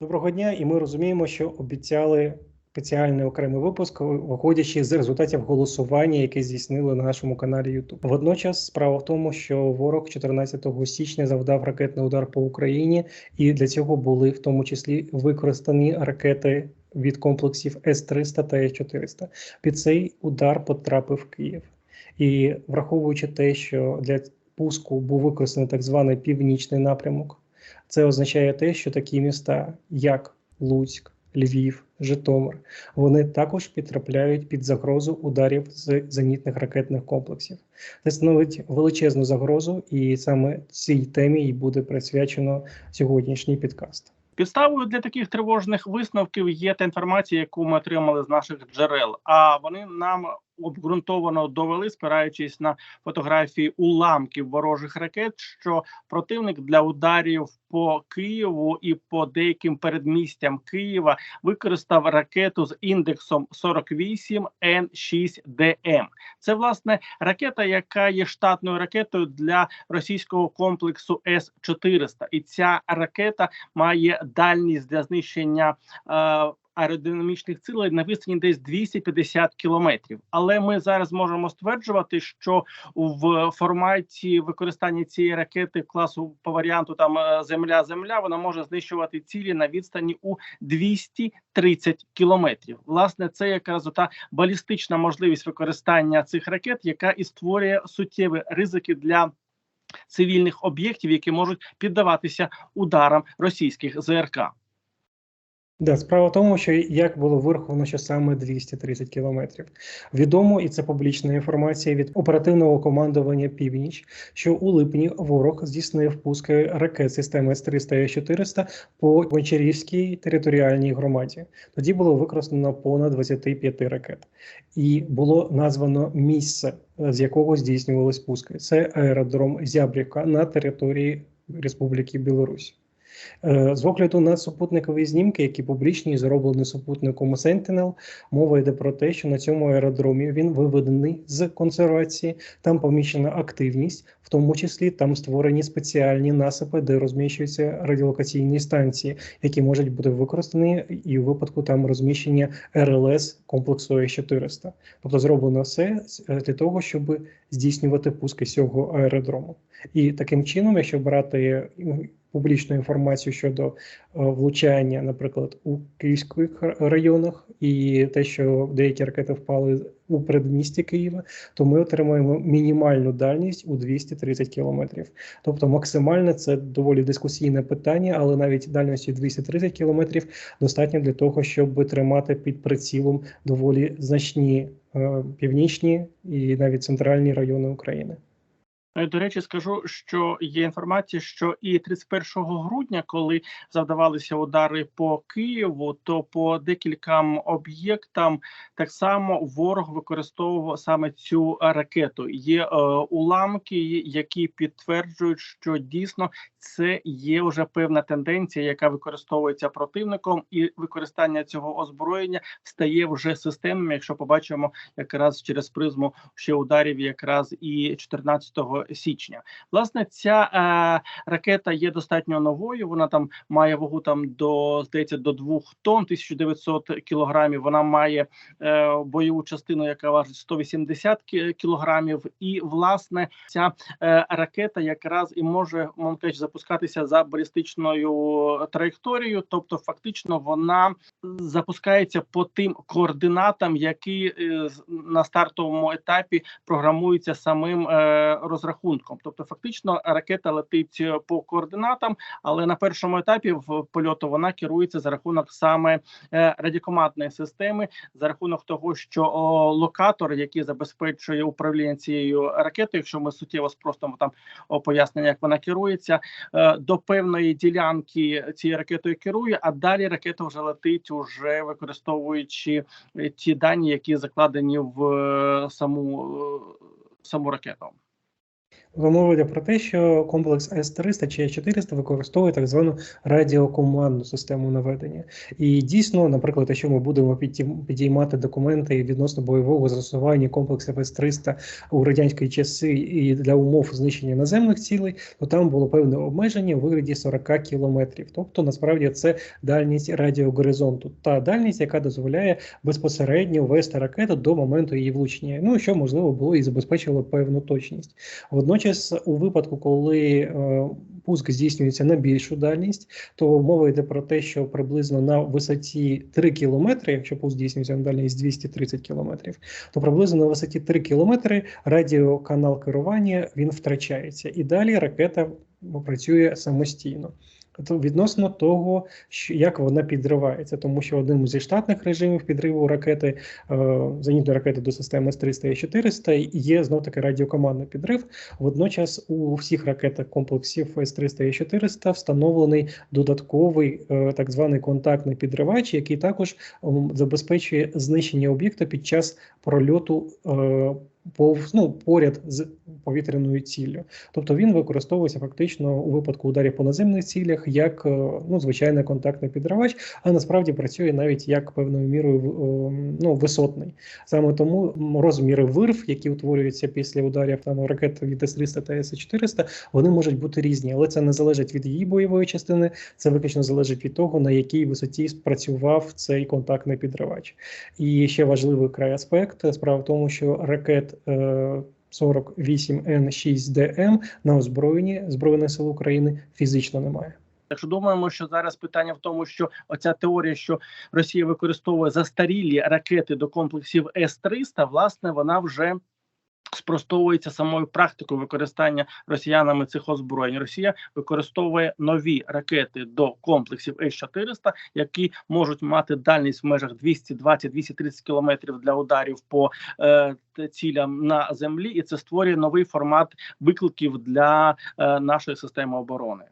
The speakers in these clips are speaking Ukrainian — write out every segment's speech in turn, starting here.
Доброго дня, і ми розуміємо, що обіцяли спеціальний окремий випуск, виходячи з результатів голосування, яке здійснили на нашому каналі YouTube. Водночас справа в тому, що ворог 14 січня завдав ракетний удар по Україні, і для цього були в тому числі використані ракети від комплексів С-300 та С-400. Під цей удар потрапив Київ. І враховуючи те, що для пуску був використаний так званий північний напрямок. Це означає те, що такі міста, як Луцьк, Львів, Житомир, вони також підтрапляють під загрозу ударів з зенітних ракетних комплексів. Це становить величезну загрозу, і саме цій темі і буде присвячено сьогоднішній підкаст. Підставою для таких тривожних висновків є та інформація, яку ми отримали з наших джерел. А вони нам обґрунтовано довели, спираючись на фотографії уламків ворожих ракет, що противник для ударів по Києву і по деяким передмістям Києва використав ракету з індексом 48 Н6ДМ. Це власне ракета, яка є штатною ракетою для російського комплексу С 400 і ця ракета має дальність для знищення. Е, аеродинамічних цілей на відстані десь 250 кілометрів. Але ми зараз можемо стверджувати, що в форматі використання цієї ракети класу по варіанту там Земля-Земля вона може знищувати цілі на відстані у 230 кілометрів. Власне, це якраз та балістична можливість використання цих ракет, яка і створює суттєві ризики для. Цивільних об'єктів, які можуть піддаватися ударам російських ЗРК. Да, справа в тому, що як було вираховано, що саме 230 кілометрів. Відомо, і це публічна інформація від оперативного командування Північ, що у липні ворог здійснив пуски ракет системи С-300 і С-400 по Гончарівській територіальній громаді. Тоді було використано понад 25 ракет, і було названо місце, з якого здійснювались пуски. Це аеродром Зябрівка на території Республіки Білорусь. Е, з огляду на супутникові знімки, які публічні зроблені супутником Sentinel, мова йде про те, що на цьому аеродромі він виведений з консервації, там поміщена активність, в тому числі там створені спеціальні насипи, де розміщуються радіолокаційні станції, які можуть бути використані і у випадку там розміщення РЛС комплексу Е400. Тобто зроблено все для того, щоб здійснювати пуски цього аеродрому. І таким чином, якщо брати публічну інформацію щодо е, влучання, наприклад, у київських районах, і те, що деякі ракети впали у передмісті Києва, то ми отримаємо мінімальну дальність у 230 кілометрів. Тобто, максимальне це доволі дискусійне питання, але навіть дальності 230 кілометрів достатньо для того, щоб тримати під прицілом доволі значні е, північні і навіть центральні райони України. Е, до речі, скажу, що є інформація, що і 31 грудня, коли завдавалися удари по Києву, то по декільком об'єктам так само ворог використовував саме цю ракету. Є е, уламки, які підтверджують, що дійсно це є вже певна тенденція, яка використовується противником, і використання цього озброєння стає вже системним. Якщо побачимо якраз через призму ще ударів, якраз і 14 січня. Власне, ця е, ракета є достатньо новою. Вона там має вагу там до здається до 2 тонн 1900 кілограмів. Вона має е, бойову частину, яка важить 180 кілограмів. І власне ця е, ракета якраз і може мовно кажучи, запускатися за балістичною траєкторією, тобто фактично вона запускається по тим координатам, які е, на стартовому етапі програмуються самим е, розрахунком розрахунком. Тобто, фактично, ракета летить е, по координатам, але на першому етапі в польоту вона керується за рахунок саме е, радіокомандної системи, за рахунок того, що локатор, який забезпечує управління цією ракетою, якщо ми суттєво спростимо там пояснення, як вона керується, е, до певної ділянки цією ракетою керує, а далі ракета вже летить, уже використовуючи ті дані, які закладені в саму саму ракету. Мова йде про те, що комплекс С-300 чи С-400 використовує так звану радіокомандну систему наведення. І дійсно, наприклад, якщо ми будемо підіймати документи відносно бойового застосування комплексів С-300 у радянські часи і для умов знищення наземних цілей, то там було певне обмеження у вигляді 40 кілометрів. Тобто, насправді, це дальність радіогоризонту, та дальність, яка дозволяє безпосередньо вести ракету до моменту її влучення. Ну що можливо було і забезпечило певну точність. Водночас Водночас, у випадку, коли е, пуск здійснюється на більшу дальність, то мова йде про те, що приблизно на висоті 3 кілометри, якщо пуск здійснюється на дальність 230 кілометрів, то приблизно на висоті 3 кілометри радіоканал керування він втрачається, і далі ракета працює самостійно відносно того, що як вона підривається, тому що одним зі штатних режимів підриву ракети е, зенітної ракети до системи С-300 і 400 є знов таки радіокомандний підрив. Водночас у всіх ракетах комплексів С-300 і 400 встановлений додатковий е, так званий контактний підривач, який також забезпечує знищення об'єкта під час прольоту. Е, повз ну, поряд з повітряною ціллю. Тобто він використовується фактично у випадку ударів по наземних цілях як е, ну, звичайний контактний підривач, а насправді працює навіть як певною мірою ну, висотний. Саме тому розміри вирв, які утворюються після ударів там ракет від С-300 та С-400, вони можуть бути різні, але це не залежить від її бойової частини, це виключно залежить від того, на якій висоті спрацював цей контактний підривач. І ще важливий край аспект справа в тому, що ракет 48Н6ДМ е, на озброєнні Збройних сил України фізично немає. Так що думаємо, що зараз питання в тому, що оця теорія, що Росія використовує застарілі ракети до комплексів С-300, власне, вона вже спростовується самою практикою використання росіянами цих озброєнь. Росія використовує нові ракети до комплексів С-400, які можуть мати дальність в межах 220-230 кілометрів для ударів по е, цілям на землі, і це створює новий формат викликів для е, нашої системи оборони.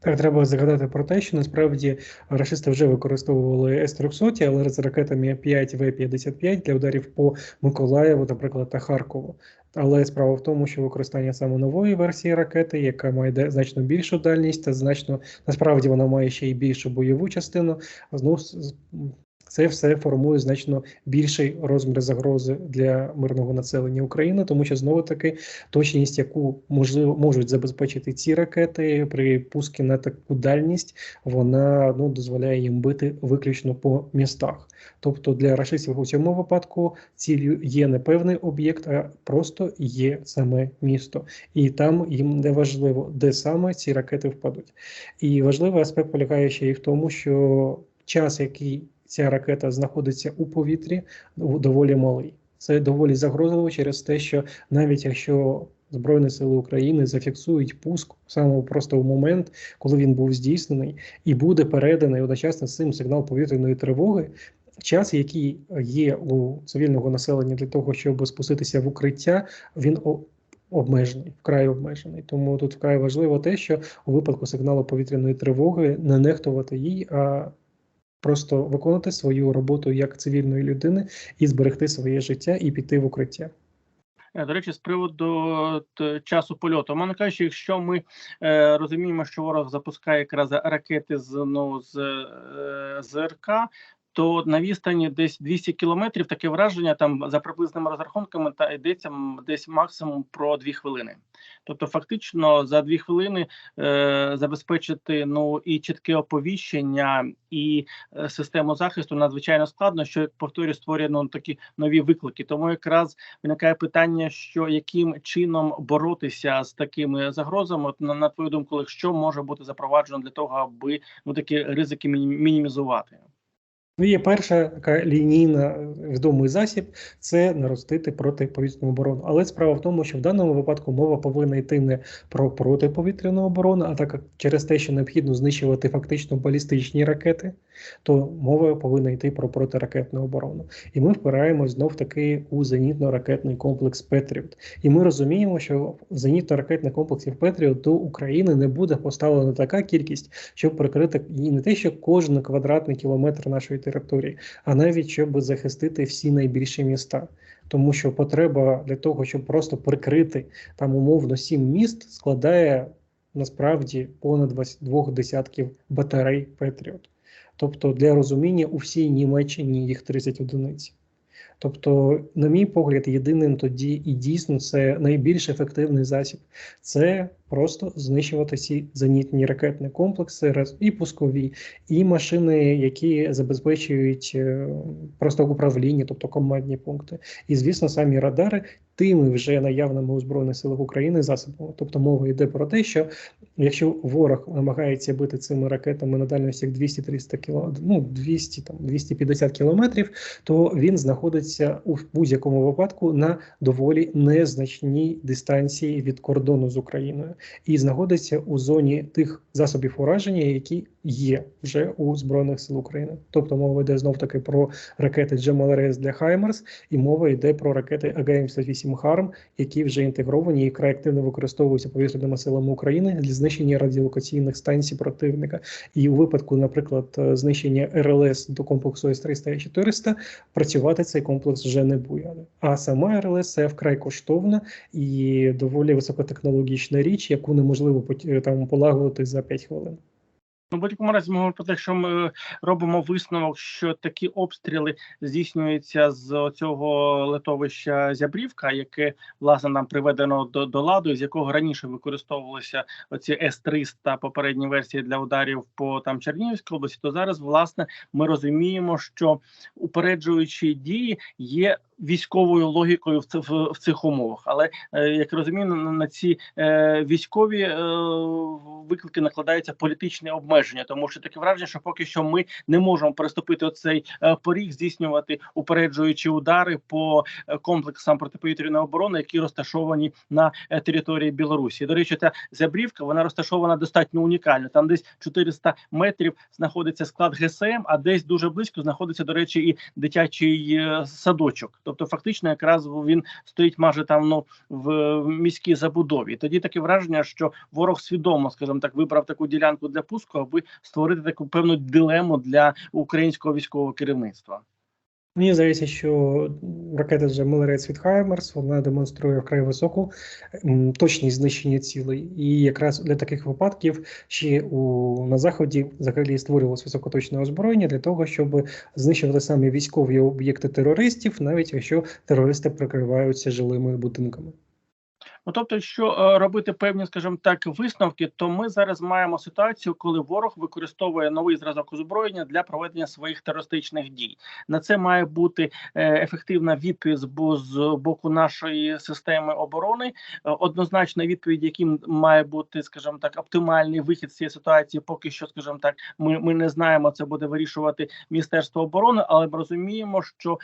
Так, треба згадати про те, що насправді рашисти вже використовували С-300, але з ракетами 5 В-55 для ударів по Миколаєву, наприклад, та Харкову. Але справа в тому, що використання саме нової версії ракети, яка має значно більшу дальність, та значно насправді вона має ще й більшу бойову частину, знову це все формує значно більший розмір загрози для мирного населення України, тому що знову таки точність, яку можливо можуть забезпечити ці ракети при пуску на таку дальність, вона ну дозволяє їм бити виключно по містах. Тобто для рашистів у цьому випадку ціллю є не певний об'єкт, а просто є саме місто, і там їм не важливо, де саме ці ракети впадуть. І важливий аспект полягає ще й в тому, що час, який ця ракета знаходиться у повітрі, доволі малий. Це доволі загрозливо через те, що навіть якщо Збройні сили України зафіксують пуск саме просто в момент, коли він був здійснений, і буде переданий одночасно з цим сигнал повітряної тривоги. Час, який є у цивільного населення для того, щоб спуститися в укриття, він обмежений, вкрай обмежений. Тому тут вкрай важливо те, що у випадку сигналу повітряної тривоги не нехтувати їй, а просто виконати свою роботу як цивільної людини і зберегти своє життя і піти в укриття. Е, до речі, з приводу часу польоту, мене кажучи, якщо ми е, розуміємо, що ворог запускає якраз ракети з ну з е, ЗРК, то на відстані десь 200 кілометрів таке враження там за приблизними розрахунками та йдеться десь максимум про дві хвилини. Тобто, фактично за дві хвилини е, забезпечити ну і чітке оповіщення, і е, систему захисту надзвичайно складно, що повторюю, створює ну, такі нові виклики. Тому якраз виникає питання, що яким чином боротися з такими загрозами, От, на, на твою думку, що може бути запроваджено для того, аби ну такі ризики мінімізувати. Ну, є перша така лінійна відомий засіб це наростити протиповітряну оборону. Але справа в тому, що в даному випадку мова повинна йти не про протиповітряну оборону, а так через те, що необхідно знищувати фактично балістичні ракети, то мова повинна йти про протиракетну оборону. І ми впираємось знов таки у зенітно-ракетний комплекс Петріот. І ми розуміємо, що зенітно-ракетних комплексів Петріот до України не буде поставлена така кількість, щоб прикрити і не те, що кожен квадратний кілометр нашої території, а навіть щоб захистити всі найбільші міста. тому що потреба для того, щоб просто прикрити там умовно сім міст, складає насправді понад 22 десятків батарей Петріот. Тобто, для розуміння у всій Німеччині їх 30 одиниць. Тобто, на мій погляд, єдиним тоді і дійсно це найбільш ефективний засіб. Це просто знищувати ці зенітні ракетні комплекси, і пускові, і машини, які забезпечують е, просто управління, тобто командні пункти. І звісно, самі радари тими вже наявними у збройних силах України засобами. Тобто мова йде про те, що якщо ворог намагається бити цими ракетами на дальності 200-300 кіло, ну 200 там 250 кілометрів, то він знаходиться у будь-якому випадку на доволі незначній дистанції від кордону з Україною і знаходиться у зоні тих засобів ураження, які є вже у збройних сил України. Тобто мова йде знов таки про ракети GMLRS для Хаймерс, і мова йде про ракети АГМ-58 Харм, які вже інтегровані і край активно використовуються повітряними силами України для знищення радіолокаційних станцій противника. І у випадку, наприклад, е, знищення РЛС до комплексу С-300 і 400, працювати цей комплекс вже не буде. А сама РЛС це вкрай коштовна і доволі високотехнологічна річ, яку неможливо там полагодити за 5 хвилин. Ну, в будь-якому разі ми говоримо про те, що ми робимо висновок, що такі обстріли здійснюються з цього литовища Зябрівка, яке власне нам приведено до, до ладу, з якого раніше використовувалися оці С-300 попередні версії для ударів по там Чернігівській області. То зараз власне ми розуміємо, що упереджуючі дії є військовою логікою в, в, в цих умовах. Але е, як розумію, на, на ці е, військові е, виклики накладаються політичні обмеження, тому що таке враження, що поки що ми не можемо переступити оцей е, поріг, здійснювати упереджуючі удари по е, комплексам протиповітряної оборони, які розташовані на е, території Білорусі. До речі, ця зябрівка вона розташована достатньо унікально. Там десь 400 метрів знаходиться склад ГСМ, а десь дуже близько знаходиться, до речі, і дитячий е, садочок. Тобто, фактично, якраз він стоїть майже там ну в міській забудові. Тоді таке враження, що ворог свідомо, скажімо так, вибрав таку ділянку для пуску, аби створити таку певну дилему для українського військового керівництва. Мені здається, що ракета вже Милерець від Хаймерс вона демонструє вкрай високу точність знищення цілей. І якраз для таких випадків ще у на заході взагалі створювалося високоточне озброєння для того, щоб знищувати самі військові об'єкти терористів, навіть якщо терористи прикриваються жилими будинками. Ну тобто, якщо е, робити певні, скажімо так, висновки, то ми зараз маємо ситуацію, коли ворог використовує новий зразок озброєння для проведення своїх терористичних дій. На це має бути е, ефективна відповідь з боку нашої системи оборони. Е, Однозначна відповідь, яким має бути, скажімо так, оптимальний вихід з цієї ситуації, поки що, скажімо так, ми, ми не знаємо. Це буде вирішувати Міністерство оборони, але ми розуміємо, що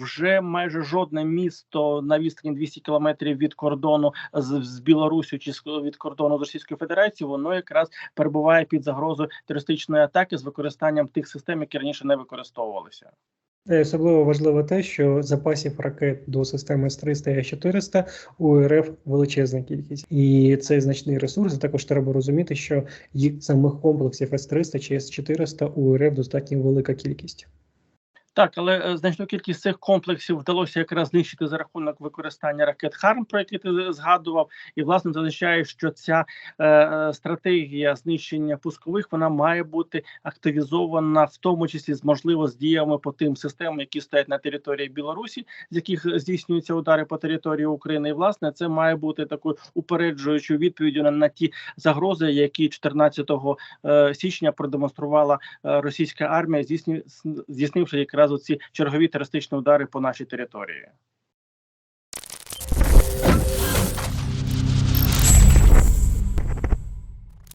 вже майже жодне місто на відстані 200 кілометрів від кордону з, з Білорусю чи від кордону з Російською Федерацією, воно якраз перебуває під загрозою терористичної атаки з використанням тих систем, які раніше не використовувалися. Особливо важливо те, що запасів ракет до системи С-300 і С-400 у РФ величезна кількість, і це значний ресурс. Також треба розуміти, що їх самих комплексів С-300 чи С-400 у РФ достатньо велика кількість. Так, але е, значну кількість цих комплексів вдалося якраз знищити за рахунок використання ракет Харм, про які ти згадував, і власне це означає, що ця е, е, стратегія знищення пускових вона має бути активізована, в тому числі з можливо з діями по тим системам, які стоять на території Білорусі, з яких здійснюються удари по території України. І власне це має бути такою упереджуючою відповіддю на, на ті загрози, які 14 е, січня продемонструвала е, російська армія, здійснивши якраз оці чергові терористичні удари по нашій території.